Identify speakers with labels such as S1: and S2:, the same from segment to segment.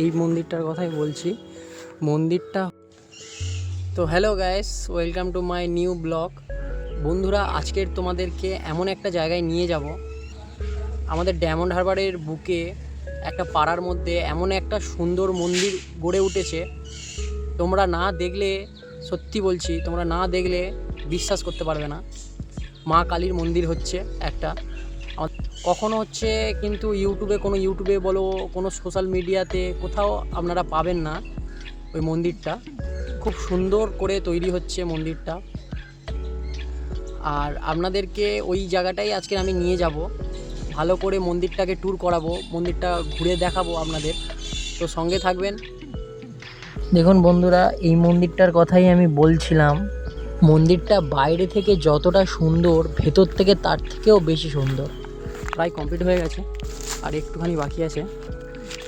S1: এই মন্দিরটার কথাই বলছি। মন্দিরটা তো hello guys welcome to my new blog বন্ধুরা, আজকের তোমাদেরকে এমন একটা জায়গায় নিয়ে যাব। আমাদের ডায়মন্ড হারবারের বুকে একটা পাড়ার মধ্যে এমন একটা সুন্দর মন্দির গড়ে উঠেছে। তোমরা না দেখলে, সত্যি বলছি, তোমরা না দেখলে বিশ্বাস করতে পারবে না। মা কালীর মন্দির হচ্ছে একটা। কখনো হচ্ছে কিন্তু ইউটিউবে কোনো ইউটিউবে বলো কোনো সোশ্যাল মিডিয়াতে কোথাও আপনারা পাবেন না ওই মন্দিরটা। খুব সুন্দর করে তৈরি হচ্ছে মন্দিরটা। আর আপনাদেরকে ওই জায়গাটাই আজকে আমি নিয়ে যাব। ভালো করে মন্দিরটাকে ট্যুর করাবো, মন্দিরটা ঘুরে দেখাবো আপনাদের। তো সঙ্গে থাকবেন। দেখুন বন্ধুরা, এই মন্দিরটার কথাই আমি বলছিলাম। মন্দিরটা বাইরে থেকে যতটা সুন্দর, ভেতর থেকে তার থেকেও বেশি সুন্দর। প্রায় কমপ্লিট হয়ে গেছে। আর একটুখানি বাকি আছে।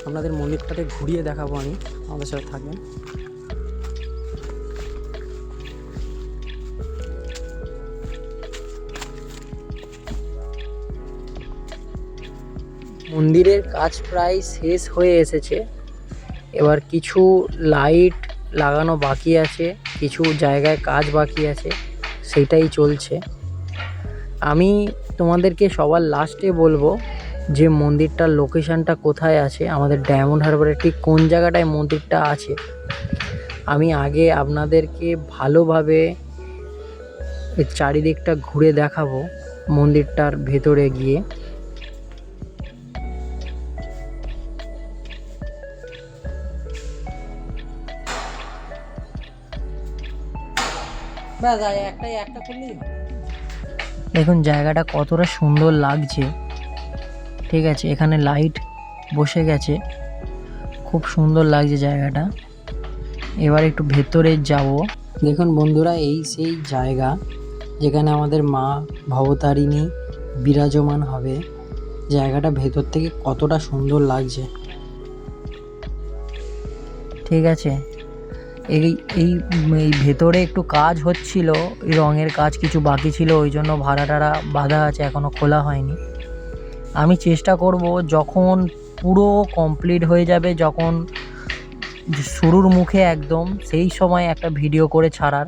S1: আপনাদের মন্দিরটাতে ঘুরিয়ে দেখাবো আমি। আমাদের সাথে থাকবেন। মন্দিরের কাজ প্রায় শেষ হয়ে এসেছে। এবার কিছু লাইট লাগানো বাকি আছে। কিছু জায়গায় কাজ বাকি আছে। সেটাই চলছে। আমি তোমাদেরকে সবার লাস্টে বলব যে মন্দিরটার লোকেশানটা কোথায় আছে, আমাদের ডায়মন্ড হারবারের ঠিক কোন জায়গাটায় মন্দিরটা আছে, আমি আগে আপনাদেরকে ভালোভাবে চারিদিকটা ঘুরে দেখাবো মন্দিরটার ভেতরে গিয়ে। দেখুন, জায়গাটা কতটা সুন্দর লাগছে। ঠিক আছে, এখানে লাইট বসে গেছে। খুব সুন্দর লাগছে জায়গাটা। এবার একটু ভেতরে যাব। দেখুন বন্ধুরা, এই সেই জায়গা যেখানে আমাদের মা ভবতারিণী বিরাজমান হবে। জায়গাটা ভেতর থেকে কতটা সুন্দর লাগছে। ঠিক আছে এই এই এই ভেতরে একটু কাজ হচ্ছিল রঙের কাজ কিছু বাকি ছিল, ওই জন্য ভাড়া টাড়া বাঁধা আছে এখনও খোলা হয়নি। আমি চেষ্টা করব যখন পুরো কমপ্লিট হয়ে যাবে, যখন শুরুর মুখে একদম, সেই সময় একটা ভিডিও করে ছাড়ার।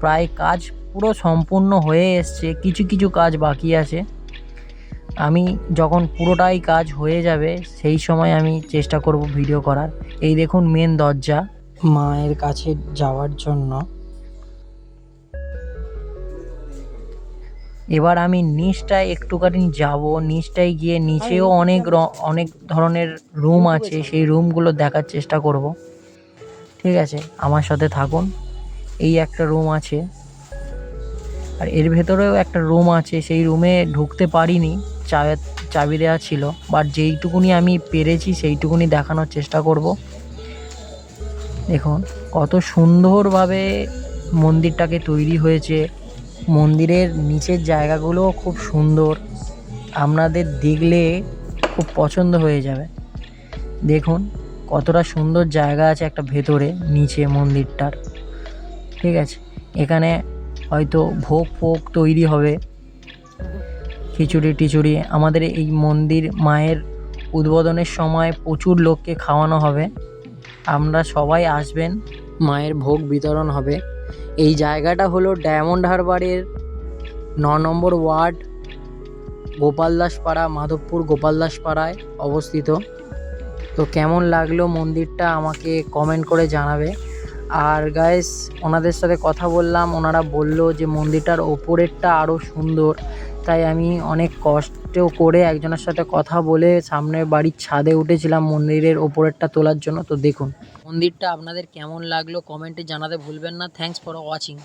S1: প্রায় কাজ পুরো সম্পূর্ণ হয়ে এসছে, কিছু কিছু কাজ বাকি আছে। আমি যখন পুরোটাই কাজ হয়ে যাবে, সেই সময় আমি চেষ্টা করব ভিডিও করার। এই দেখুন মেন দরজা। মায়ের কাছে যাওয়ার জন্য। এবার আমি নিচটায় একটুখানি যাব। নিচটায় গিয়ে নিচেও অনেক অনেক ধরনের রুম আছে। সেই রুমগুলো দেখার চেষ্টা করব। ঠিক আছে, আমার সাথে থাকুন। এই একটা রুম আছে। আর এর ভেতরেও একটা রুম আছে। সেই রুমে ঢুকতে পারিনি। চাবি দেওয়া ছিল। বাট যেইটুকুনি আমি পেরেছি সেইটুকুনি দেখানোর চেষ্টা করব। দেখুন, কত সুন্দরভাবে মন্দিরটাকে তৈরি হয়েছে। মন্দিরের নিচের জায়গাগুলোও খুব সুন্দর। আপনাদের দেখলে খুব পছন্দ হয়ে যাবে। দেখুন, কতটা সুন্দর জায়গা আছে একটা ভেতরে, নিচে মন্দিরটার। ঠিক আছে, এখানে হয়তো ভোগ ফোগ তৈরি হবে। খিচুড়ি টিচুড়ি, আমাদের এই মন্দির মায়ের উদ্বোধনের সময় প্রচুর লোককে খাওয়ানো হবে। আমরা সবাই আসবেন, মায়ের ভোগ বিতরণ হবে। এই জায়গাটা হলো ডায়মন্ড হারবারের ন নম্বর ওয়ার্ড, গোপালদাসপাড়া, মাধবপুর গোপালদাসপাড়ায় অবস্থিত। তো কেমন লাগল মন্দিরটা আমাকে কমেন্ট করে জানাবে। আর গাইস ওনাদের সাথে কথা বললাম, ওনারা বলল যে মন্দিরটার ওপরেরটা আরও সুন্দর। তাই আমি অনেক কষ্ট করে একজনের সাথে কথা বলে সামনের বাড়ির ছাদে উঠেছিলাম মন্দিরের ওপরেরটা তোলার জন্য। তো দেখুন, মন্দিরটা আপনাদের কেমন লাগল কমেন্টে জানাতে ভুলবেন না। Thanks for watching